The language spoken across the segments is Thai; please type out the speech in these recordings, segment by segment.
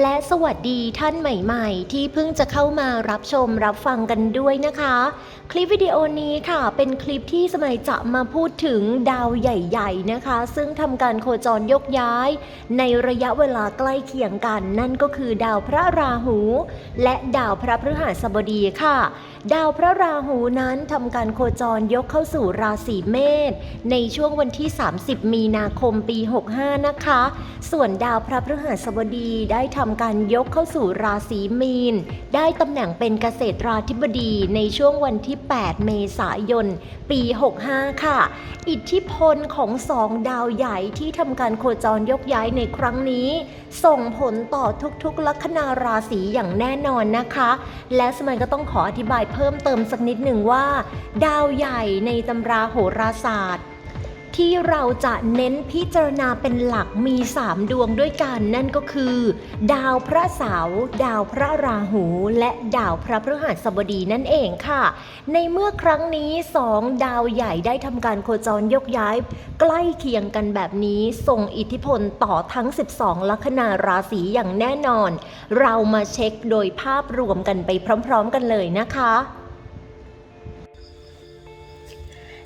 และสวัสดีท่านใหม่ๆ ที่เพิ่งจะเข้ามารับชมรับฟังกันด้วยนะคะ คลิปวิดีโอนี้ค่ะ เป็นคลิปที่สมัยจะมาพูดถึงดาวใหญ่ๆนะคะ ซึ่งทำการโคจรยกย้าย ในระยะเวลาใกล้เคียงกัน นั่นก็คือดาวพระราหู และดาวพระพฤหัสบดีค่ะ ดาวพระราหูนั้นทำการโคจรยกเข้าสู่ราศีเมษในช่วงวันที่ 30 มีนาคมปี 65 นะคะ ส่วนดาวพระพฤหัสบดีได้ทำำการยกเข้าสู่ราศีมีน ได้ตำแหน่งเป็นเกษตราธิบดีในช่วงวันที่ 8 เมษายน ปี 65 ค่ะ อิทธิพลของสองดาวใหญ่ที่ทำการโคจรยกย้ายในครั้งนี้ ส่งผลต่อทุกๆ ลัคนาราศีอย่างแน่นอนนะคะ และสมัยก็ต้องขออธิบายเพิ่มเติมสักนิดหนึ่งว่า ดาวใหญ่ในตำราโหราศาสตร์ ที่เราจะเน้นพิจารณาเป็นหลักมี 3 ดวงด้วยกันนั่นก็คือ ดาวพระเสาร์ดาวพระราหู และดาวพระพฤหัสบดีนั่นเองค่ะ ในเมื่อครั้งนี้สองดาวใหญ่ได้ทำการโคจรยกย้าย ใกล้เคียงกันแบบนี้ส่งอิทธิพลต่อทั้ง 12 ลัคนาราศีอย่างแน่นอน เรามาเช็คโดยภาพรวมกันไปพร้อม ๆ กันเลยนะคะ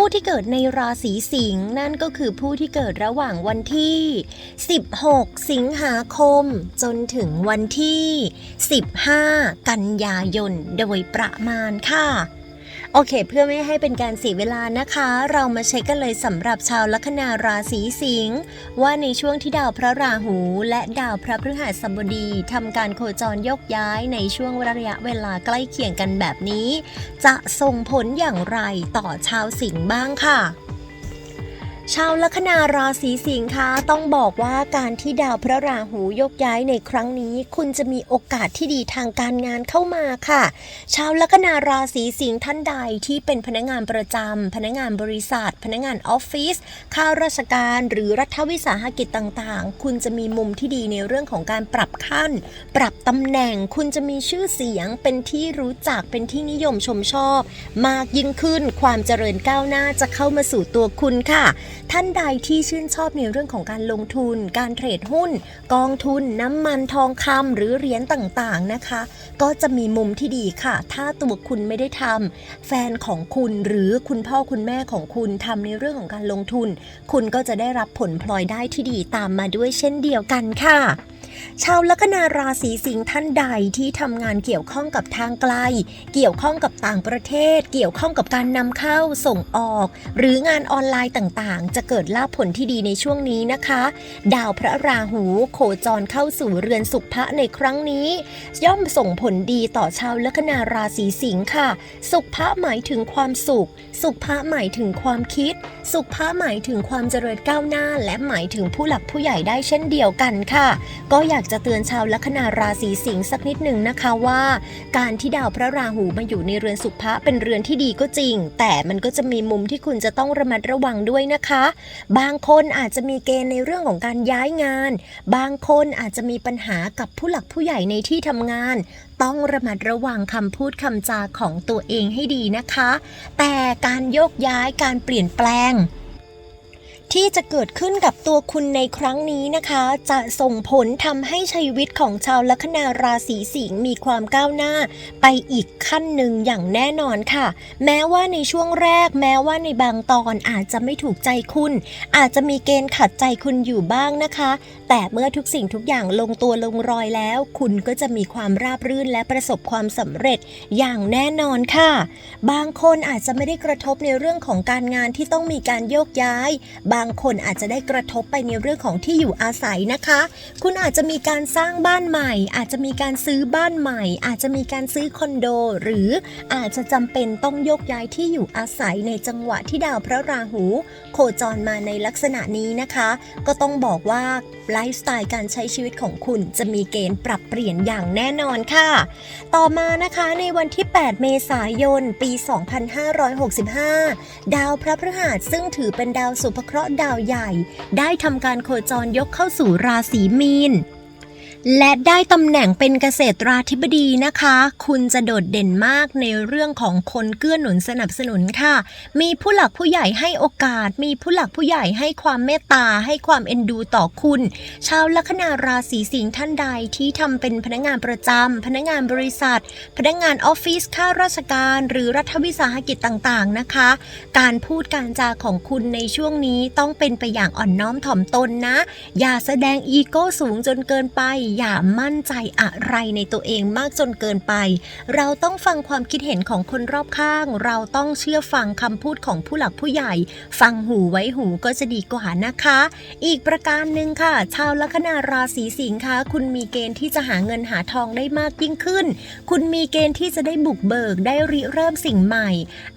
ผู้ที่เกิดในราศีสิงห์นั่นก็คือผู้ที่เกิดระหว่างวันที่ 16 สิงหาคม จนถึงวันที่ 15 กันยายนโดยประมาณค่ะ โอเค เพื่อไม่ให้เป็นการเสียเวลานะคะ เรามาเช็คกันเลยสำหรับชาวลัคนาราศีสิงห์ว่าในช่วงที่ดาวพระราหู และดาวพระพฤหัสบดีทำการโคจรยกย้ายในช่วงระยะเวลาใกล้เคียงกันแบบนี้ จะส่งผลอย่างไรต่อชาวสิงห์บ้างค่ะ ชาวลัคนาราศีสิงค์คะต้องบอกว่าการที่ดาวพระราหูยกย้ายในครั้งนี้ คุณจะมีโอกาสที่ดีทางการงานเข้ามาค่ะ ชาวลัคนาราศีสิงห์ท่านใดที่เป็นพนักงานประจำพนักงานบริษัท พนักงานออฟฟิศข้าราชการหรือรัฐวิสาหกิจต่างๆ คุณจะมีมุมที่ดีในเรื่องของการปรับขั้น ปรับตำแหน่ง คุณจะมีชื่อเสียงเป็นที่รู้จักเป็นที่นิยมชมชอบ มากยิ่งขึ้นความเจริญก้าวหน้าจะเข้ามาสู่ตัวคุณค่ะท่านใดที่ชื่นชอบในเรื่องของการลงทุน การเทรดหุ้น กองทุน น้ำมันทองคำหรือเหรียญต่างๆนะคะ ก็จะมีมุมที่ดีค่ะ ถ้าตัวคุณไม่ได้ทำแฟนของคุณหรือคุณพ่อคุณแม่ของคุณทำในเรื่องของการลงทุน คุณก็จะได้รับผลพลอยได้ที่ดีตามมาด้วยเช่นเดียวกันค่ะ ชาวลัคนาราศีสิงห์ท่านใดที่ทำงานเกี่ยวข้องกับทางไกล เกี่ยวข้องกับต่างประเทศ เกี่ยวข้องกับการนำเข้าส่งออก หรืองานออนไลน์ต่างๆ จะเกิดลาภผลที่ดีในช่วงนี้นะคะ ดาวพระราหูโคจรเข้าสู่เรือนสุภะในครั้งนี้ ย่อมส่งผลดีต่อชาวลัคนาราศีสิงห์ค่ะ สุภะหมายถึงความสุข สุภะหมายถึงความคิด สุภะหมายถึงความเจริญก้าวหน้า และหมายถึงผู้หลักผู้ใหญ่ได้เช่นเดียวกันค่ะ ก็อยากจะเตือนชาวลัคนาราศีสิงห์สักนิดหนึ่งนะคะว่า การที่ดาวพระราหูมาอยู่ในเรือนสุภะเป็นเรือนที่ดีก็จริง แต่มันก็จะมีมุมที่คุณจะต้องระมัดระวังด้วยนะคะ บางคนอาจจะมีเกณฑ์ในเรื่องของการย้ายงาน บางคนอาจจะมีปัญหากับผู้หลักผู้ใหญ่ในที่ทำงาน ต้องระมัดระวังคำพูดคำจาของตัวเองให้ดีนะคะ แต่การโยกย้ายการเปลี่ยนแปลง ที่จะเกิดขึ้นกับตัวคุณในครั้งนี้นะคะ จะส่งผลทำให้ชีวิตของชาวลัคนาราศีสิงห์มีความก้าวหน้า ไปอีกขั้นหนึ่งอย่างแน่นอนค่ะ แม้ว่าในช่วงแรก แม้ว่าในบางตอนอาจจะไม่ถูกใจคุณ อาจจะมีเกณฑ์ขัดใจคุณอยู่บ้างนะคะ แต่เมื่อทุกสิ่งทุกอย่างลงตัวลงรอยแล้ว คุณก็จะมีความราบรื่นและประสบความสำเร็จอย่างแน่นอนค่ะ บางคนอาจจะไม่ได้กระทบในเรื่องของการงานที่ต้องมีการโยกย้าย บางคนอาจจะได้กระทบไปในเรื่องของที่อยู่อาศัยนะคะ คุณอาจจะมีการสร้างบ้านใหม่ อาจจะมีการซื้อบ้านใหม่ อาจจะมีการซื้อคอนโด หรืออาจจะจำเป็นต้องโยกย้ายที่อยู่อาศัยในจังหวะที่ดาวพระราหู โคจรมาในลักษณะนี้นะคะ ก็ต้องบอกว่าลฟ์สไตล์การใช้ชีวิตของคุณจะมีเกณฑ์ปรับเปลี่ยนอย่างแน่นอนค่ะ ต่อมานะคะในวันที่ 8 เมษายน ปี 2565 ดาวพระพฤหัสซึ่งถือเป็นดาวสุภเคราะห์ดาวใหญ่ ได้ทำการโคจรยกเข้าสู่ราศีมีน และได้ตำแหน่งเป็นเกษตราธิบดีนะคะ คุณจะโดดเด่นมากในเรื่องของคนเกื้อหนุนสนับสนุนค่ะ มีผู้หลักผู้ใหญ่ให้โอกาส มีผู้หลักผู้ใหญ่ให้ความเมตตา ให้ความเอ็นดูต่อคุณ ชาวลัคนาราศีสิงห์ท่านใดที่ทำเป็นพนักงานประจำพนักงานบริษัท พนักงานออฟฟิศข้าราชการ หรือรัฐวิสาหกิจต่างๆนะคะ การพูดการจาของคุณในช่วงนี้ต้องเป็นไปอย่างอ่อนน้อมถ่อมตนนะ อย่าแสดงอีโก้สูงจนเกินไปอย่ามั่นใจอะไรในตัวเองมากจนเกินไป เราต้องฟังความคิดเห็นของคนรอบข้าง เราต้องเชื่อฟังคำพูดของผู้หลักผู้ใหญ่ ฟังหูไว้หูก็จะดีกว่านะคะ อีกประการหนึ่งค่ะ ชาวลัคนาราศีสิงค์คะคุณมีเกณฑ์ที่จะหาเงินหาทองได้มากยิ่งขึ้น คุณมีเกณฑ์ที่จะได้บุกเบิกได้ริเริ่มสิ่งใหม่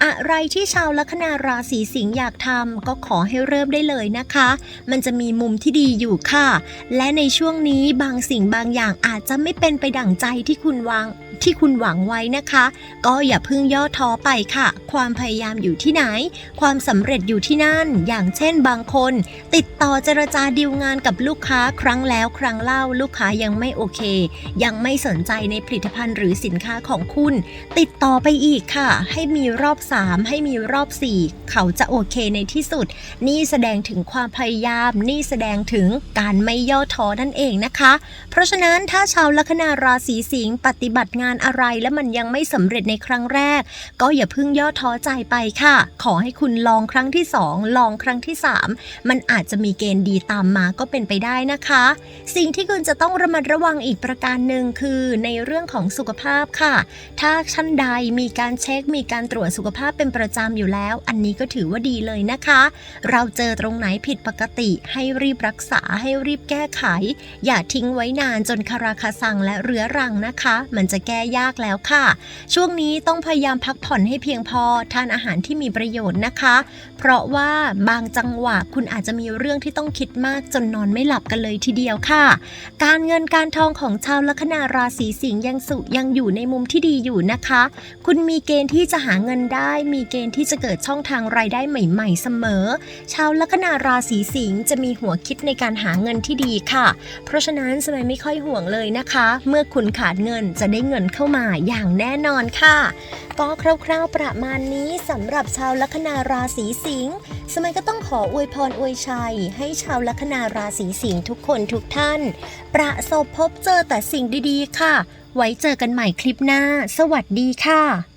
อะไรที่ชาวลัคนาราศีสิงห์อยากทำก็ขอให้เริ่มได้เลยนะคะ มันจะมีมุมที่ดีอยู่ค่ะ และในช่วงนี้บางสิ่งบางอย่างอาจจะไม่เป็นไปดั่งใจที่คุณวางที่คุณหวังไว้นะคะ ก็อย่าเพิ่งย่อท้อไปค่ะ ความพยายามอยู่ที่ไหน ความสำเร็จอยู่ที่นั่น อย่างเช่นบางคน ติดต่อเจรจาดีลงานกับลูกค้าครั้งแล้วครั้งเล่าลูกค้ายังไม่โอเค ยังไม่สนใจในผลิตภัณฑ์หรือสินค้าของคุณ ติดต่อไปอีกค่ะ ให้มีรอบ 3 ให้มีรอบ 4 เขาจะโอเคในที่สุด นี่แสดงถึงความพยายาม นี่แสดงถึงการไม่ย่อท้อนั่นเองนะคะเพราะฉะนั้นถ้าชาวลัคนาราศีสิงห์ปฏิบัติงานอะไรและมันยังไม่สำเร็จในครั้งแรก ก็อย่าเพิ่งย่อท้อใจไปค่ะ ขอให้คุณลองครั้งที่ 2 ลองครั้งที่ 3 มันอาจจะมีเกณฑ์ดีตามมาก็เป็นไปได้นะคะ สิ่งที่คุณจะต้องระมัดระวังอีกประการหนึ่งคือในเรื่องของสุขภาพค่ะ ถ้าท่านใดมีการเช็คมีการตรวจสุขภาพเป็นประจำอยู่แล้ว อันนี้ก็ถือว่าดีเลยนะคะ เราเจอตรงไหนผิดปกติให้รีบรักษาให้รีบแก้ไข อย่าทิ้งไว้นานจนคาราคาซังและเรื้อรังนะคะ มันจะแก้ยากแล้วค่ะ ช่วงนี้ต้องพยายามพักผ่อนให้เพียงพอทานอาหารที่มีประโยชน์นะคะ เพราะว่าบางจังหวะคุณอาจจะมีเรื่องที่ต้องคิดมากจนนอนไม่หลับกันเลยทีเดียวค่ะ การเงินการทองของชาวลัคนาราศีสิงห์ยังสุยังอยู่ในมุมที่ดีอยู่นะคะ คุณมีเกณฑ์ที่จะหาเงินได้ มีเกณฑ์ที่จะเกิดช่องทางรายได้ใหม่ ๆ เสมอ ชาวลัคนาราศีสิงห์จะมีหัวคิดในการหาเงินที่ดีค่ะ เพราะฉะนั้นสมัยไม่ค่อยห่วงเลยนะคะ เมื่อคุณขาดเงินจะได้เงินเข้ามาอย่างแน่นอนค่ะ ก็คร่าวๆประมาณนี้สำหรับชาวลัคนาราศีสิสิงห์สมัยก็ต้องขออวยพรอวยชัย ให้ชาวลัคนาราศีสิงห์ทุกคนทุกท่าน ประสบพบเจอแต่สิ่งดีๆ ค่ะ ไว้เจอกันใหม่คลิปหน้า สวัสดีค่ะ